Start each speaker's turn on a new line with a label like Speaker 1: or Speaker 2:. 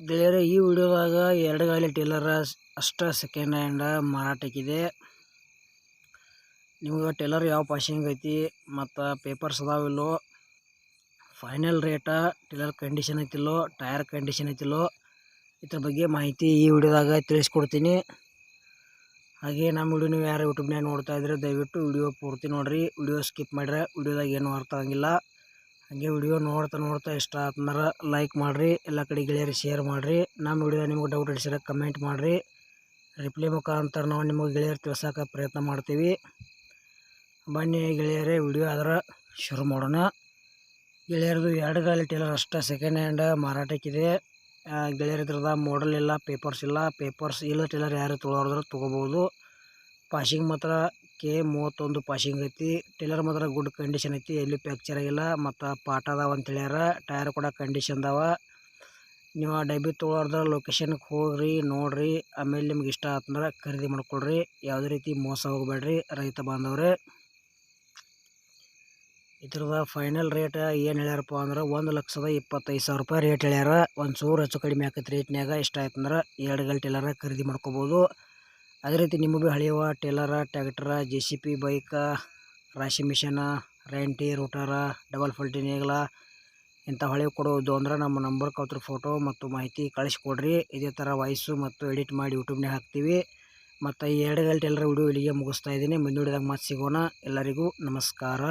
Speaker 1: ಗೆಳೆಯರೆ ಈ ವಿಡಿಯೋದಾಗ ಎರಡು ಗಾಲಿ ಟೇಲರ್ ಅಷ್ಟ ಸೆಕೆಂಡ್ ಹ್ಯಾಂಡ್ ಮಾರಾಟಕ್ಕಿದೆ. ನಿಮ್ಗೆ ಟೇಲರ್ ಯಾವ ಪಾಶಿಂಗ್ ಐತಿ ಮತ್ತು ಪೇಪರ್ಸ್ ಅದಾವಿಲ್ಲೋ ಫೈನಲ್ ರೇಟ ಟೇಲರ್ ಕಂಡೀಷನ್ ಐತಿಲ್ಲೋ ಟೈರ್ ಕಂಡೀಷನ್ ಐತಿಲ್ಲೋ ಇದ್ರ ಬಗ್ಗೆ ಮಾಹಿತಿ ಈ ವಿಡಿಯೋದಾಗ ತಿಳಿಸ್ಕೊಡ್ತೀನಿ. ಹಾಗೆ ನಮ್ಮ ವಿಡಿಯೋ ನೀವು ಯಾರು ಯೂಟ್ಯೂಬ್ನಾಗ ನೋಡ್ತಾ ಇದ್ರೆ ದಯವಿಟ್ಟು ವಿಡಿಯೋ ಪೂರ್ತಿ ನೋಡಿರಿ. ವಿಡಿಯೋ ಸ್ಕಿಪ್ ಮಾಡಿದ್ರೆ ವಿಡಿಯೋದಾಗ ಏನು ಅರ್ಥ ಆಗಂಗಿಲ್ಲ. ಹಾಗೆ ವಿಡಿಯೋ ನೋಡ್ತಾ ನೋಡ್ತಾ ಇಷ್ಟ ಆತಂದ್ರೆ ಲೈಕ್ ಮಾಡಿರಿ. ಎಲ್ಲ ಕಡೆ ಗೆಳೆಯರಿಗೆ ಶೇರ್ ಮಾಡಿರಿ. ನಮ್ಮ ವಿಡಿಯೋ ನಿಮ್ಗೆ ಡೌಟ್ ಅಡಿಸಿದ್ರೆ ಕಮೆಂಟ್ ಮಾಡಿರಿ. ರಿಪ್ಲೈ ಮುಖಾಂತರ ನಾವು ನಿಮಗೆ ಗೆಳೆಯರು ತಿಳ್ಸೋಕೆ ಪ್ರಯತ್ನ ಮಾಡ್ತೀವಿ. ಬನ್ನಿ ಗೆಳೆಯರೇ ವಿಡಿಯೋ ಆದ್ರೆ ಶುರು ಮಾಡೋಣ. ಗೆಳೆಯರದು ಎರಡು ಗಾಲಿ ಟೇಲರ್ ಅಷ್ಟೇ ಸೆಕೆಂಡ್ ಹ್ಯಾಂಡ್ ಮಾರಾಟಕ್ಕಿದೆ. ಗೆಳೆಯರ ಹತ್ರದ ಮಾಡಲ್ ಇಲ್ಲ ಪೇಪರ್ಸ್ ಇಲ್ಲ. ಪೇಪರ್ಸ್ ಇಲ್ಲ ಟೈಲರ್ ಯಾರು ತೊಗೊಳೋದ್ರೆ ತೊಗೋಬೋದು. ಪಾಶಿಂಗ್ ಮಾತ್ರ ಕೆ ಮೂವತ್ತೊಂದು ಪಾಶಿಂಗ್ ಐತಿ. ಟೈಲರ್ ಮಾತ್ರ ಗುಡ್ ಕಂಡೀಷನ್ ಐತಿ. ಎಲ್ಲಿ ಫ್ಯಾಕ್ಚರ್ ಆಗಿಲ್ಲ. ಮತ್ತು ಪಾಠ ಅದಾವ ಅಂತ ಹೇಳ್ಯಾರ. ಟೈರ್ ಕೂಡ ಕಂಡೀಷನ್ ಅದಾವ. ನೀವು ಆ ಡಬ್ಬಿ ತೊಗೊಳೋದ್ರ ಲೊಕೇಶನ್ಗೆ ಹೋಗ್ರಿ, ನೋಡ್ರಿ. ಆಮೇಲೆ ನಿಮ್ಗೆ ಇಷ್ಟ ಆತಂದ್ರೆ ಖರೀದಿ ಮಾಡ್ಕೊಳ್ರಿ. ಯಾವುದೇ ರೀತಿ ಮೋಸ ಹೋಗಬೇಡ್ರಿ. ರೈತ ಬಾಂಧವ್ರೆ. ಇದ್ರದ ಫೈನಲ್ ರೇಟ್ ಏನು ಹೇಳ್ಯಾರಪ್ಪ ಅಂದ್ರೆ ಒಂದು ಲಕ್ಷದ ಇಪ್ಪತ್ತೈದು ಸಾವಿರ ರೂಪಾಯಿ ರೇಟ್ ಹೇಳ್ಯಾರ. ಒಂದು ಚೂರು ಹೆಚ್ಚು ಕಡಿಮೆ ಆಕೈತೆ ರೇಟ್ನ್ಯಾಗ ಇಷ್ಟ ಆಯ್ತು ಅಂದ್ರೆ ಎರಡು ಗಲ್ ಟೇಲರ ಖರೀದಿ ಮಾಡ್ಕೋಬೋದು. ಅದೇ ರೀತಿ ನಿಮ್ಮ ಭೀ ಹಳೆಯವ trailer tractor J C B bike ರಾಶಿ ಮಿಷನ, ರೆಂಟಿ ರೂಟರ ಡಬಲ್ ಫಲ್ಟಿ ನೇಗ್ಲ ಇಂಥ ಹೊಳೆ ಕೊಡೋದು ಅಂದ್ರೆ ನಮ್ಮ ನಂಬರ್ ಕೌತ್ರ ಫೋಟೋ ಮತ್ತು ಮಾಹಿತಿ ಕಳಿಸ್ಕೊಡ್ರಿ. ಇದೇ ಥರ ವಾಯ್ಸು ಮತ್ತು ಎಡಿಟ್ ಮಾಡಿ ಯೂಟ್ಯೂಬ್ನಾಗ ಹಾಕ್ತೀವಿ. ಮತ್ತು ಈ ಎರಡು ಗಂಟೆ ಎಲ್ಲರ ವಿಡಿಯೋ ಇಲ್ಲಿಗೆ ಮುಗಿಸ್ತಾ ಇದ್ದೀನಿ. ಮುಂದೂಡಿದಾಗ ಮತ್ತೆ ಸಿಗೋಣ. ಎಲ್ಲರಿಗೂ ನಮಸ್ಕಾರ.